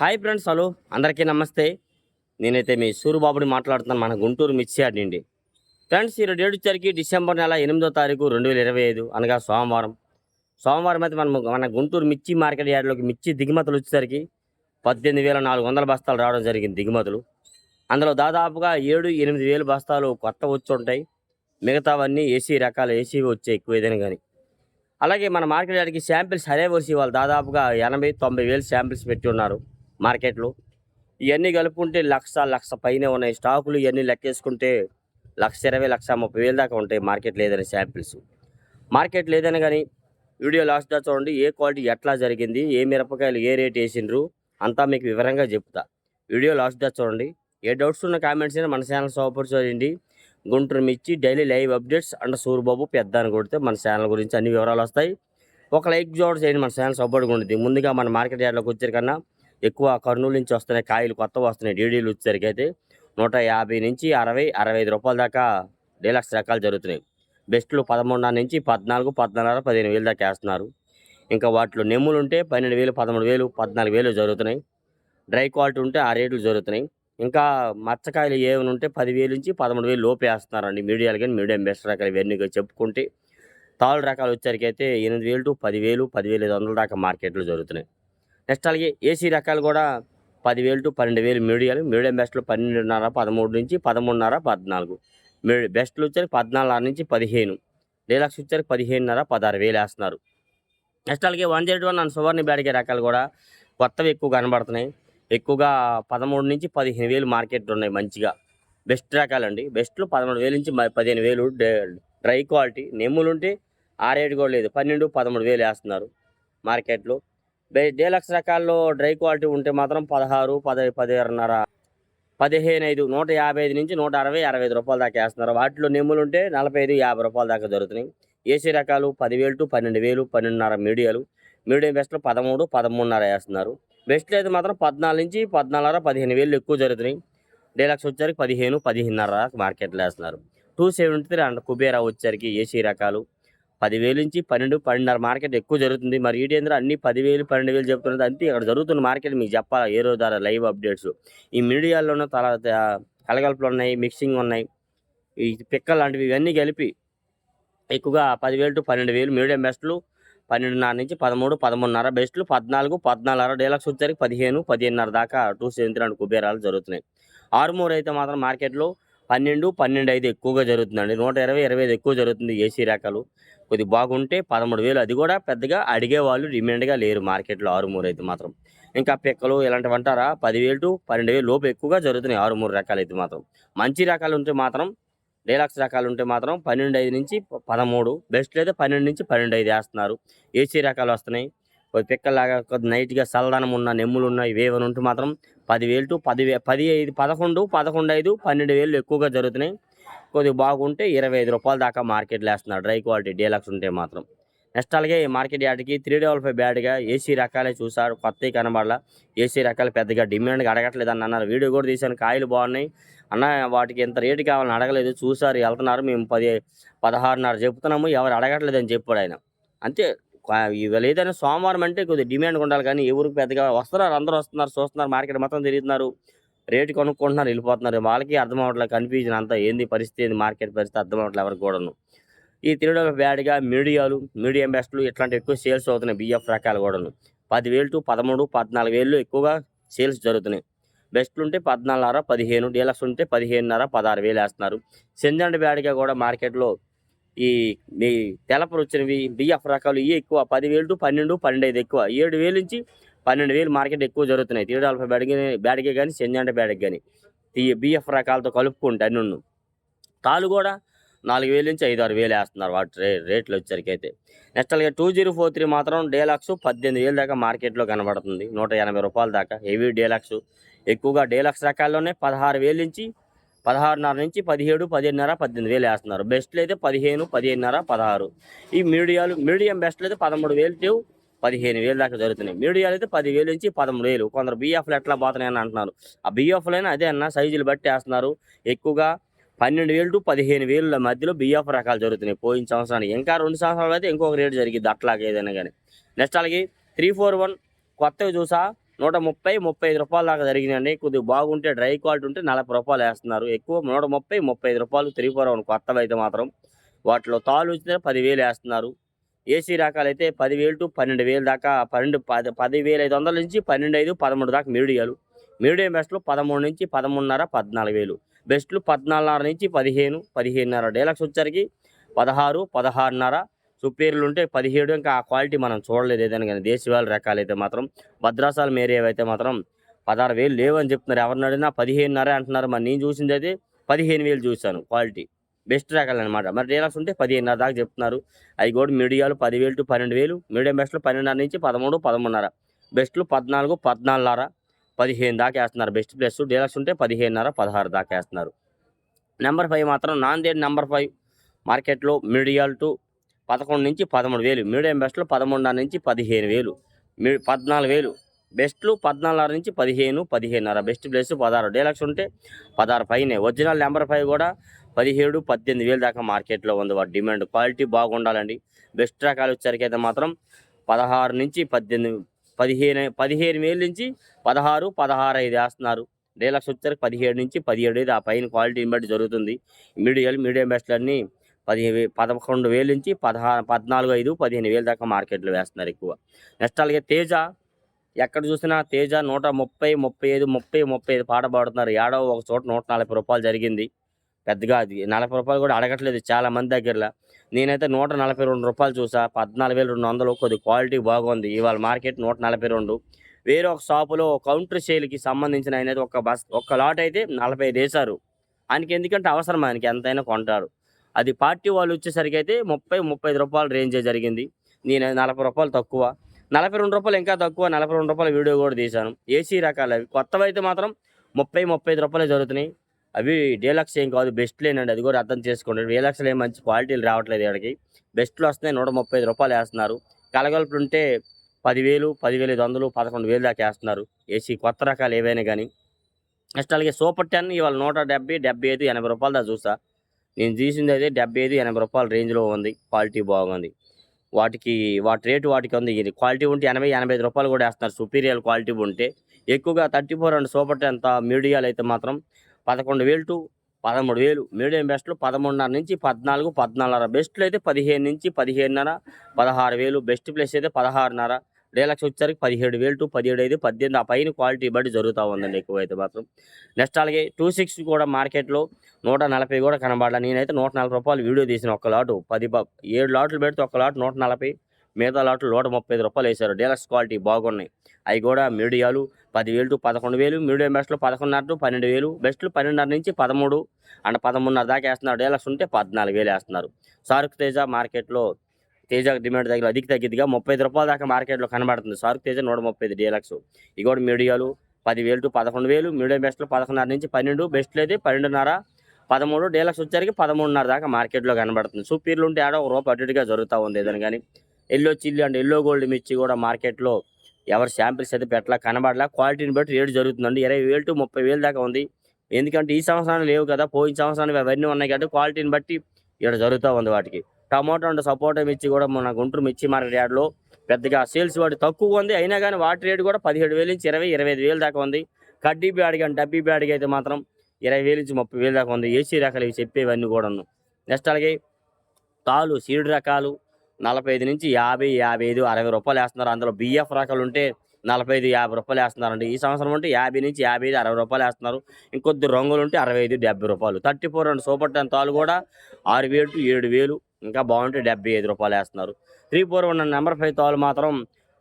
Hi friends hello. అందరికీ నమస్తే. నేనైతే మీ సూరుబాబుని మాట్లాడుతున్నాను మన గుంటూరు మిర్చి యార్డ్ నుండి. ఫ్రెండ్స్ ఈ డేట్ వచ్చరికి డిసెంబర్ నెల ఎనిమిదో తారీఖు రెండు వేల ఇరవై ఐదు అనగా సోమవారం. సోమవారం అయితే మనం మన గుంటూరు మిర్చి మార్కెట్ యార్డ్లోకి మిర్చి దిగుమతులు వచ్చేసరికి పద్దెనిమిది వేల నాలుగు వందల బస్తాలు రావడం జరిగింది దిగుమతులు. అందులో దాదాపుగా ఏడు ఎనిమిది వేలు బస్తాలు కొత్త వచ్చి ఉంటాయి. మిగతావన్నీ ఏసీ రకాల ఏసీ వచ్చాయి ఎక్కువ ఏదైనా కానీ. అలాగే మన మార్కెట్ యార్డ్కి శాంపిల్స్ హరే వర్సి వాళ్ళు దాదాపుగా ఎనభై తొంభై వేలు శాంపిల్స్ పెట్టి ఉన్నారు. మార్కెట్లో. ఇవన్నీ కలుపుకుంటే లక్ష లక్ష పైనే ఉన్నాయి. స్టాకులు ఇవన్నీ లెక్కేసుకుంటే లక్ష ఇరవై లక్ష ముప్పై వేలు దాకా ఉంటాయి మార్కెట్ లేదని శాంపిల్స్. మార్కెట్ లేదని కానీ వీడియో లాస్ట్ దా చూడండి. ఏ క్వాలిటీ ఎట్లా జరిగింది ఏ మిరపకాయలు ఏ రేట్ వేసిండ్రు అంతా మీకు వివరంగా చెప్తా. వీడియో లాస్ట్ దా చూడండి. ఏ డౌట్స్ ఉన్న కామెంట్స్ అయినా మన ఛానల్ సపోర్ట్ చేయండి. గుంటూరు మిర్చి daily live updates and Suryababu పెద్ద అని కొడితే మన ఛానల్ గురించి అన్ని వివరాలు వస్తాయి. ఒక లైక్ జోడ్ చేయండి మన ఛానల్ సపోర్ట్గా ఉంటుంది ముందుగా మన మార్కెట్ యార్డ్లోకి వచ్చారు కన్నా ఎక్కువ కర్నూలు నుంచి వస్తున్నాయి కాయలు కొత్తగా వస్తున్నాయి డీడీలు వచ్చేసరికి అయితే నూట యాభై నుంచి అరవై అరవై ఐదు రూపాయల దాకా డీలక్స్ రకాలు జరుగుతున్నాయి. బెస్ట్లు పదమూడున్నర నుంచి పద్నాలుగు పద్నాలుగు పదిహేను వేలు దాకా వేస్తున్నారు. ఇంకా వాటిలో నెమ్ములు ఉంటే పన్నెండు వేలు పదమూడు వేలు పద్నాలుగు వేలు జరుగుతున్నాయి. డ్రై క్వాలిటీ ఉంటే ఆ రేట్లు జరుగుతున్నాయి. ఇంకా మచ్చకాయలు ఏమైనా ఉంటే పదివేలు నుంచి పదమూడు వేలు లోపు వేస్తున్నారండి మీడియాలు కానీ మీడియం బెస్ట్ రకాలు ఇవన్నీ చెప్పుకుంటే. తాళ్ళు రకాలు వచ్చేసరికి అయితే ఎనిమిది వేలు టు పదివేలు పదివేలు ఐదు వందల దాకా మార్కెట్లు జరుగుతున్నాయి. నెక్స్ట్ అలాగే ఏసీ రకాలు కూడా పదివేలు టు పన్నెండు వేలు మీడియాలు. మీడియం బెస్ట్లు పన్నెండున్నర పదమూడు నుంచి పదమూడున్నర పద్నాలుగు. మీడి బెస్ట్లు వచ్చారు పద్నాలుగున్నర నుంచి పదిహేను. డీలక్స్ వచ్చారు పదిహేనున్నర పదహారు వేలు వేస్తున్నారు. నెక్స్ట్ అలాగే one zero one and Suvarna Byadgi రకాలు కూడా కొత్తవి ఎక్కువ కనబడుతున్నాయి. ఎక్కువగా పదమూడు నుంచి పదిహేను వేలు మార్కెట్ ఉన్నాయి మంచిగా. బెస్ట్ రకాలండి. బెస్ట్లు పదమూడు వేలు నుంచి పదిహేను వేలు డ్రై క్వాలిటీ. నెమ్ములు ఉంటే ఆ రేటు కూడా లేదు. పన్నెండు పదమూడు వేలు వేస్తున్నారు మార్కెట్లో. డీలక్స్ రకాల్లో డ్రై క్వాలిటీ ఉంటే మాత్రం పదహారు పది పదిహేనున్నర పదిహేను ఐదు నూట యాభై ఐదు నుంచి నూట అరవై అరవై ఐదు రూపాయల దాకా వేస్తున్నారు. వాటిలో నెమ్ములు ఉంటే నలభై ఐదు యాభై రూపాయల దాకా దొరుకుతున్నాయి. ఏసీ రకాలు పదివేలు టు పన్నెండు వేలు పన్నెండున్నర మీడియాలు. మీడియం బెస్ట్లో పదమూడు పదమూడున్నర వేస్తున్నారు. బెస్ట్లో అయితే మాత్రం పద్నాలుగు నుంచి పద్నాలుగున్నర పదిహేను వేలు ఎక్కువ జరుగుతున్నాయి. డీలక్స్ వచ్చరికి పదిహేను పదిహేనున్నర మార్కెట్లో వేస్తున్నారు. Two seventy three and Kubera వచ్చరికి ఏసీ రకాలు. పదివేలు నుంచి పన్నెండు పన్నెండున్నర మార్కెట్ ఎక్కువ జరుగుతుంది. మరి ఈడేంద్ర అన్ని పదివేలు పన్నెండు వేలు చెప్తున్నది అంతే ఇక్కడ జరుగుతున్న మార్కెట్ మీకు చెప్పాలి? ఏ రోజు ద్వారా లైవ్ అప్డేట్స్. ఈ మీడియాలోనూ తల కలగలుపులు ఉన్నాయి మిక్సింగ్ ఉన్నాయి. ఈ పిక్కలు లాంటివి ఇవన్నీ కలిపి ఎక్కువగా పదివేలు టు పన్నెండు వేలు మీడియం బెస్ట్లు పన్నెండున్నర నుంచి పదమూడు పదమూడున్నర బెస్ట్లు పద్నాలుగు పద్నాలుగున్నర డీలక్స్ వచ్చేసరికి పదిహేను పదిహేనున్నర దాకా టూ సెవెంటీ రెండు కుబేరాలు జరుగుతున్నాయి. ఆరుమూరు అయితే మాత్రం మార్కెట్లో పన్నెండు పన్నెండు ఐదు ఎక్కువగా జరుగుతుందండి. నూట ఇరవై ఇరవై ఐదు ఎక్కువ జరుగుతుంది ఏసీ రకాలు కొద్ది బాగుంటే పదమూడు వేలు. అది కూడా పెద్దగా అడిగే వాళ్ళు డిమాండ్గా లేరు మార్కెట్లో ఆరు మూడు అయితే మాత్రం. ఇంకా పిక్కలు ఇలాంటివి అంటారా? పదివేలు టు పన్నెండు వేలు లోపు ఎక్కువగా జరుగుతున్నాయి ఆరు మూడు రకాలు అయితే మాత్రం. మంచి రకాలు ఉంటే మాత్రం డీలాక్స్ రకాలు ఉంటే మాత్రం పన్నెండు ఐదు నుంచి పదమూడు. బెస్ట్ అయితే పన్నెండు నుంచి పన్నెండు ఐదు వేస్తున్నారు. ఏసీ రకాలు వస్తున్నాయి. కొద్ది పిక్కలాగా నైట్గా చల్లదనం ఉన్న నెమ్ములు ఉన్న ఇవేమైనా ఉంటే మాత్రం పదివేలు టు పదివే పది ఐదు పదకొండు పదకొండు ఐదు పన్నెండు వేలు ఎక్కువగా జరుగుతున్నాయి. కొద్దిగా బాగుంటే ఇరవై ఐదు రూపాయల దాకా మార్కెట్లో వేస్తున్నారు డ్రై క్వాలిటీ డీలక్స్ ఉంటే మాత్రం. నెక్స్ట్ అలాగే ఈ మార్కెట్ యార్డ్కి త్రీ డబల్ ఫైవ్ బ్యాడ్గా ఏసీ రకాలే చూసారు కొత్తవి కనబడాల. ఏసీ రకాలు పెద్దగా డిమాండ్గా అడగట్లేదు అని అన్నారు. వీడియో కూడా తీశాను. కాయలు బాగున్నాయి. అన్న వాటికి ఎంత రేటు కావాలని అడగలేదు. చూసారు వెళ్తున్నారు. మేము పది పదహారున్నర చెప్తున్నాము. ఎవరు అడగట్లేదు అని చెప్పాడు ఆయన. అంతే. ఏదైనా సోమవారం అంటే కొద్దిగా డిమాండ్ ఉండాలి కానీ ఎవరికి పెద్దగా వస్తున్నారు అందరూ వస్తున్నారు చూస్తున్నారు మార్కెట్ మొత్తం తిరుగుతున్నారు రేటు కొనుక్కుంటున్నారు వెళ్ళిపోతున్నారు వాళ్ళకి అర్థం అవ్వట్లేదు కన్ఫ్యూజన్ అంతా ఏంది పరిస్థితి ఏంది మార్కెట్ పరిస్థితి అర్థం అవ్వట్లేదు ఎవరికి కూడాను. ఈ తిరగడం బ్యాడ్గా మీడియాలు మీడియం బెస్ట్లు ఇట్లాంటి ఎక్కువ సేల్స్ అవుతున్నాయి బిఎఫ్ రకాలు కూడాను. పదివేలు టు పదమూడు పద్నాలుగు వేలు ఎక్కువగా సేల్స్ జరుగుతున్నాయి. బెస్ట్లు ఉంటే పద్నాలుగున్నర పదిహేను డీలక్స్ ఉంటే పదిహేనున్నర పదహారు వేలు వేస్తున్నారు. సింజండ్ బ్యాడ్గా కూడా మార్కెట్లో ఈ తెలపలు వచ్చినవి బిఎఫ్ రకాలు ఇవి ఎక్కువ? పదివేలు టు పన్నెండు పన్నెండు ఐదు ఎక్కువ. ఏడు వేలు నుంచి పన్నెండు వేలు మార్కెట్ ఎక్కువ జరుగుతున్నాయి. తీడు అల్ఫా బ్యాడ్కి బ్యాడ్గే కానీ సెంజండ్ బ్యాడ్కి కానీ ఈ బిఎఫ్ రకాలతో కలుపుకుంటే అన్ని తాలు కూడా నాలుగు వేలు నుంచి ఐదు ఆరు వేలు వేస్తున్నారు వాటి రే రేట్లు వచ్చేసరికి అయితే నెక్స్ట్ అలాగే టూ జీరో ఫోర్ త్రీ మాత్రం డేలాక్స్ పద్దెనిమిది వేలు దాకా మార్కెట్లో కనబడుతుంది. నూట ఎనభై రూపాయల దాకా. Heavy deluxe. ఎక్కువగా డేలాక్స్ రకాల్లోనే పదహారు వేలు నుంచి పదహారున్నర నుంచి పదిహేడు పదిహేనున్నర పద్దెనిమిది వేలు వేస్తున్నారు. బెస్ట్లు అయితే పదిహేను పదిహేనున్నర పదహారు. ఈ మీడియాలు మీడియం బెస్ట్లు అయితే పదమూడు వేలు టు పదిహేను వేలు దాకా జరుగుతున్నాయి. మీడియాలు అయితే పదివేలు నుంచి పదమూడు వేలు. కొందరు బిఎఫ్లు ఎట్లా పోతున్నాయని అంటున్నారు. ఆ బిఎఫ్లైనా అదే అన్న సైజులు బట్టి వేస్తున్నారు. ఎక్కువగా పన్నెండు వేలు టు పదిహేను వేల మధ్యలో బిఎఫ్ రకాలు జరుగుతున్నాయి. పోయిన సంవత్సరానికి ఇంకా రెండు సంవత్సరాలు అయితే ఇంకొక రేటు జరిగింది అట్లాగే ఏదైనా కానీ నెక్స్ట్ అలాగే త్రీ ఫోర్ వన్ కొత్తవి చూసా? నూట ముప్పై ముప్పై ఐదు రూపాయల దాకా జరిగినాయండి. కొద్దిగా బాగుంటే డ్రై క్వాలిటీ ఉంటే నలభై రూపాయలు వేస్తున్నారు. ఎక్కువ నూట ముప్పై ముప్పై ఐదు రూపాయలు త్రీ కొత్తవి అయితే మాత్రం. వాటిలో తాలు వచ్చిన పదివేలు వేస్తున్నారు. ఏసీ రకాలు అయితే పదివేలు టు పన్నెండు వేలు దాకా పన్నెండు పది పదివేల ఐదు వందల నుంచి పన్నెండు ఐదు పదమూడు దాకా మీడియాలు మీడియం బెస్ట్లు పదమూడు నుంచి పదమూడున్నర పద్నాలుగు వేలు. బెస్ట్లు పద్నాలుగున్నర నుంచి పదిహేను పదిహేనున్నర డీలక్స్ వచ్చరికి పదహారు పదహారున్నర సుపీరియర్లు ఉంటే పదిహేడు ఇంకా ఆ క్వాలిటీ మనం చూడలేదు ఏదైనా కానీ. దేశవాళ రకాలు అయితే మాత్రం భద్రాసాల మేరేవి అయితే మాత్రం పదహారు వేలు లేవని చెప్తున్నారు. ఎవరిని అడిగినా పదిహేనున్నర అంటున్నారు. మరి నేను చూసింది అయితే పదిహేను వేలు చూశాను క్వాలిటీ. బెస్ట్ రకాలు అనమాట మరి డీలక్స్ ఉంటే పదిహేనున్నర దాకా చెప్తున్నారు. అవి కూడా మీడియాలు పదివేలు టు పన్నెండు వేలు మీడియం బెస్ట్లు పన్నెండున్నర నుంచి పదమూడు పదమూడున్నర. బెస్ట్లు పద్నాలుగు పద్నాలుగున్నర పదిహేను దాకా వేస్తున్నారు. బెస్ట్ ప్లస్ డీలక్స్ ఉంటే పదిహేనున్నర పదహారు దాకా వేస్తున్నారు. నెంబర్ ఫైవ్ మాత్రం నాందేడ్ నెంబర్ ఫైవ్ మార్కెట్లో మీడియాలు టు పదకొండు నుంచి పదమూడు వేలు. మీడియం బెస్ట్లు పదమూడున్నర నుంచి పదిహేను వేలు. మీ పద్నాలుగు వేలు. బెస్ట్లు పద్నాలుగున్నర నుంచి పదిహేను పదిహేనున్నర. బెస్ట్ ప్లేస్ పదహారు. డీలక్స్ ఉంటే పదహారు పైనే. ఒరిజినల్ నెంబర్ ఫైవ్ కూడా పదిహేడు పద్దెనిమిది వేలు దాకా మార్కెట్లో ఉంది. వాటి డిమాండ్ క్వాలిటీ బాగుండాలండి. బెస్ట్ రకాలు వచ్చేసరికి అయితే మాత్రం పదహారు నుంచి పద్దెనిమిది పదిహేను పదిహేను వేలు నుంచి పదహారు పదహారు ఐదు వేస్తున్నారు. డీలక్స్ వచ్చేసరికి పదిహేడు నుంచి పదిహేడు ఐదు. ఆ పైన క్వాలిటీని బట్టి జరుగుతుంది. మీడియం మీడియం బెస్ట్లు అన్నీ పదిహేను పదకొండు వేలు నుంచి పదహారు పద్నాలుగు ఐదు పదిహేను వేలు దాకా మార్కెట్లో వేస్తున్నారు ఎక్కువ. నెక్స్ట్ అలాగే తేజ. ఎక్కడ చూసినా తేజ నూట ముప్పై ముప్పై ఐదు ముప్పై ముప్పై ఐదు పాట పాడుతున్నారు. ఏడవ ఒక చోట నూట నలభై రూపాయలు జరిగింది. పెద్దగా అది నలభై రూపాయలు కూడా అడగట్లేదు చాలా మంది దగ్గరలో. నేనైతే నూట నలభై రెండు రూపాయలు చూసా. పద్నాలుగు వేల రెండు వందలు కొద్ది క్వాలిటీ బాగుంది. ఇవాళ మార్కెట్ నూట నలభై రెండు. వేరే ఒక షాపులో కౌంటర్ సేల్కి సంబంధించిన ఆయన అయితే ఒక బస్ ఒక లాట్ అయితే నలభై ఐదు వేశారు. ఆయనకి ఎందుకంటే అవసరం ఆయనకి ఎంతైనా కొంటారు. అది పార్టీ వాళ్ళు వచ్చేసరికి అయితే ముప్పై ముప్పై ఐదు రూపాయల రేంజే జరిగింది. నేను నలభై రూపాయలు తక్కువ. నలభై రెండు రూపాయలు ఇంకా తక్కువ నలభై రెండు రూపాయల వీడియో కూడా తీశాను. ఏసీ రకాలు అవి. కొత్తవి అయితే మాత్రం ముప్పై ముప్పై ఐదు రూపాయలు జరుగుతున్నాయి. అవి డీలక్స్ ఏం కాదు బెస్ట్ లేనండి. అది కూడా అర్థం చేసుకోండి. డీలక్స్లో ఏం మంచి క్వాలిటీలు రావట్లేదు ఇక్కడికి. బెస్ట్లు వస్తున్నాయి నూట ముప్పై ఐదు రూపాయలు వేస్తున్నారు. కలగలుపులు ఉంటే పదివేలు పదివేలు ఐదు వందలు పదకొండు వేలు దాకా వేస్తున్నారు. ఏసీ కొత్త రకాలు ఏవైనా కానీ. నెక్స్ట్ అలాగే సూపర్ టెన్ ఇవాళ నూట డెబ్బై డెబ్బై ఐదు ఎనభై రూపాయలు దాకా చూసా నేను చూసింది అయితే డెబ్బై ఐదు ఎనభై రూపాయల రేంజ్లో ఉంది. క్వాలిటీ బాగుంది. వాటికి వాటి రేటు వాటికి ఉంది. ఇది క్వాలిటీ ఉంటే ఎనభై ఎనభై ఐదు రూపాయలు కూడా వేస్తున్నారు. సుపీరియర్ క్వాలిటీ ఉంటే ఎక్కువగా thirty four and super ten మీడియాలు అయితే మాత్రం పదకొండు వేలు టు పదమూడు వేలు మీడియం బెస్ట్లు పదమూడున్నర నుంచి పద్నాలుగు పద్నాలుగున్నర బెస్ట్లు అయితే పదిహేను నుంచి పదిహేనున్నర పదహారు వేలు. బెస్ట్ ప్లేస్ అయితే పదహారున్నర డీలక్స్ వచ్చేసరికి పదిహేడు వేలు టు పదిహేడు ఐదు పద్దెనిమిది ఆ పైన క్వాలిటీ బట్టి జరుగుతూ ఉందండి ఎక్కువ అయితే మాత్రం. నెక్స్ట్ అలాగే టూ సిక్స్ కూడా మార్కెట్లో నూట నలభై కూడా కనబడాలి. నేనైతే నూట నలభై రూపాయలు వీడియో తీసిన ఒక లాటు పది బ- ఏడు లాట్లు పెడితే ఒక లాట్ నూట నలభై మిగతా లాట్లు నూట ముప్పై ఐదు రూపాయలు వేశారు. డీలక్స్ క్వాలిటీ బాగున్నాయి. అవి కూడా మీడియాలు పదివేలు టు పదకొండు వేలు మీడియం బెస్ట్లు పదకొండున్నర టు పన్నెండు వేలు బెస్ట్లు పన్నెండున్నర నుంచి పదమూడు అండ్ పదమూడున్నర దాకా వేస్తున్నారు. డీలక్స్ ఉంటే పద్నాలుగు వేలు వేస్తున్నారు. సారుక్ తేజ మార్కెట్లో తేజ డిమాండ్ దగ్గర అధిక తగ్గిదిగా ముప్పై ఐదు రూపాయల దాకా మార్కెట్లో కనబడుతుంది. సారుక్ తేజ నూట ముప్పై ఐదు డీలక్స్. ఇవి కూడా మీడియాలు పదివేలు టు పదకొండు వేలు మీడియం బెస్ట్లు పదకొండున్నర నుంచి పన్నెండు బెస్ట్లు అయితే పన్నెండున్నర పదమూడు డీలక్స్ వచ్చేసరికి పదమూడున్నర దాకా మార్కెట్లో కనబడుతుంది. సూపీర్లు ఉంటే ఆడ ఒక రూపాయి అటు ఇటుగా జరుగుతూ ఉంది ఏదైనా కానీ. Yellow chilli and yellow gold మిర్చి కూడా మార్కెట్లో ఎవరు శాంపిల్స్ అయితే పెట్టలా కనబడలా. క్వాలిటీని బట్టి రేటు జరుగుతుందండి. ఇరవై వేలు టు ముప్పై వేలు దాకా ఉంది. ఎందుకంటే ఈ సంవత్సరాలు లేవు కదా పోయిన సంవత్సరానికి అవన్నీ ఉన్నాయి కాబట్టి క్వాలిటీని బట్టి ఇక్కడ జరుగుతూ ఉంది వాటికి. టమాటో అండ్ సపోటా మిర్చి కూడా మన గుంటూరు మిర్చి మార్కెట్ యార్డ్లో పెద్దగా సేల్స్ వాటి తక్కువ ఉంది. అయినా కానీ వాటి రేటు కూడా పదిహేడు వేలు నుంచి ఇరవై ఇరవై ఐదు వేలు దాకా ఉంది. కడ్డీ బ్యాడ్కి కానీ డబ్బీ బ్యాడ్కి అయితే మాత్రం ఇరవై వేలు నుంచి ముప్పై వేలు దాకా ఉంది. ఏసీ రకాలు ఇవి చెప్పేవన్నీ కూడా నెక్స్ట్ అలాగే తాలు సీడు రకాలు నలభై ఐదు నుంచి యాభై యాభై ఐదు అరవై రూపాయలు వేస్తున్నారు. అందులో బిఎఫ్ రకాలు ఉంటే నలభై ఐదు యాభై రూపాయలు వేస్తున్నారండి. ఈ సంవత్సరం అంటే యాభై నుంచి యాభై ఐదు అరవై రూపాయలు వేస్తున్నారు. ఇంకొద్ది రంగులు ఉంటే అరవై ఐదు డెబ్బై రూపాయలు. Thirty four and super ten తాలు కూడా ఆరు వేలు టు ఏడు వేలు ఇంకా బాగుంటే డెబ్బై ఐదు రూపాయలు వేస్తున్నారు. Three four one number five తాలు మాత్రం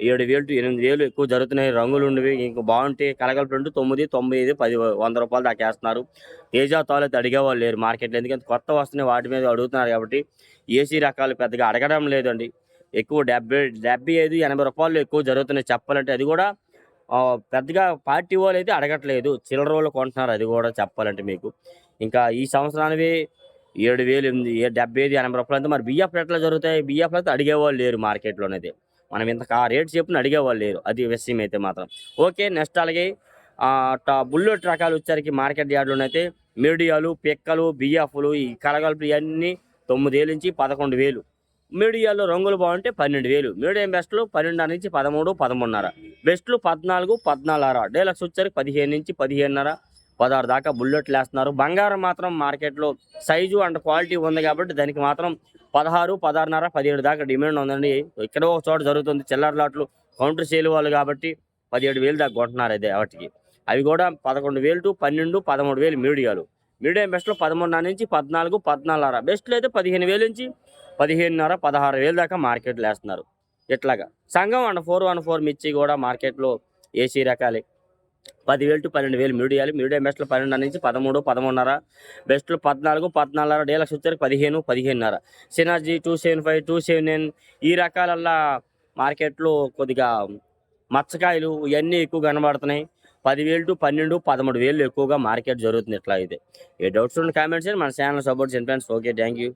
ఏడు వేలు టు ఎనిమిది వేలు ఎక్కువ జరుగుతున్నాయి. రంగులు ఉండేవి. ఇంకా బాగుంటే కలగలుపు రెండు తొమ్మిది తొంభై ఐదు పది వంద రూపాయలు దాకా వేస్తున్నారు. తేజా తోలు అయితే అడిగేవాళ్ళు లేరు మార్కెట్లో. ఎందుకంటే కొత్త వస్తున్నాయి వాటి మీద అడుగుతున్నారు కాబట్టి ఏసీ రకాలు పెద్దగా అడగడం లేదండి. ఎక్కువ డెబ్బై డెబ్బై ఐదు ఎనభై రూపాయలు ఎక్కువ జరుగుతున్నాయి చెప్పాలంటే అది కూడా పెద్దగా పార్టీ వాళ్ళు అయితే అడగట్లేదు. చిల్లర వాళ్ళు కొంటున్నారు అది కూడా చెప్పాలంటే మీకు. ఇంకా ఈ సంవత్సరానికి ఏడు వేలు ఎనిమిది డెబ్బై ఐదు ఎనభై రూపాయలు అంటే మరి బియ్యపు ఎట్లా జరుగుతాయి? బియ్యపు అయితే అడిగేవాళ్ళు లేరు మార్కెట్లోనైతే. మనం ఇంత ఆ రేట్ చెప్పిన అడిగేవాళ్ళు లేరు. అది విషయం అయితే మాత్రం. ఓకే నెక్స్ట్ అలాగే బుల్లెట్ రకాలు వచ్చేసరికి మార్కెట్ యార్డ్లోనైతే మీడియాలు పిక్కలు బియ్యఫ్లు ఈ కలగలుపు ఇవన్నీ తొమ్మిదివేలు నుంచి పదకొండు వేలు. మీడియాలో రంగులు బాగుంటే పన్నెండు వేలు. మీడియం బెస్ట్లు పన్నెండున్నర నుంచి పదమూడు పదమూడున్నర. బెస్ట్లు పద్నాలుగు పద్నాలుగున్నర. డేలక్స్ వచ్చరికి పదిహేను నుంచి పదిహేనున్నర. పదహారు దాకా బుల్లెట్లు వేస్తున్నారు. బంగారం మాత్రం మార్కెట్లో సైజు అండ్ క్వాలిటీ ఉంది కాబట్టి దానికి మాత్రం పదహారు పదహారున్నర పదిహేడు దాకా డిమాండ్ ఉందండి. ఇక్కడ ఒక చోట జరుగుతుంది. చిల్లర లాట్లు కౌంటర్ సేల్ వాళ్ళు కాబట్టి పదిహేడు వేలు దాకా కొంటున్నారు అయితే వాటికి. అవి కూడా పదకొండు వేలు టు పన్నెండు పదమూడు వేలు మీడియాలు. మీడియం బెస్ట్లో పదమూడున్నర నుంచి పద్నాలుగు పద్నాలుగున్నర. బెస్ట్లో అయితే పదిహేను వేలు నుంచి పదిహేనున్నర పదహారు వేలు దాకా మార్కెట్లో వేస్తున్నారు. ఇట్లాగా. సంఘం అండ్ ఫోర్ వన్ ఫోర్ మిర్చి కూడా మార్కెట్లో ఏసీ రకాలే. పదివేలు టు పన్నెండు వేలు మీడియాలు మీడియా బెస్ట్లో పన్నెండు నుంచి పదమూడు పదమూడున్నర. బెస్ట్లు పద్నాలుగు పద్నాలుగున్నర డీలక్స్ వచ్చేసరికి పదిహేను పదిహేనున్నర. Synergy two seven five two seven nine ఈ రకాలల్లా మార్కెట్లో కొద్దిగా మచ్చకాయలు ఇవన్నీ ఎక్కువ కనబడుతున్నాయి. పదివేలు టు పన్నెండు పదమూడు వేలు ఎక్కువగా మార్కెట్ జరుగుతుంది. ఇట్లా అయితే. ఏ డౌట్స్ ఉన్న కామెంట్స్ మన ఛానల్ సపోర్ట్ చేయండి ఫ్రెండ్స్ ఓకే థ్యాంక్ యూ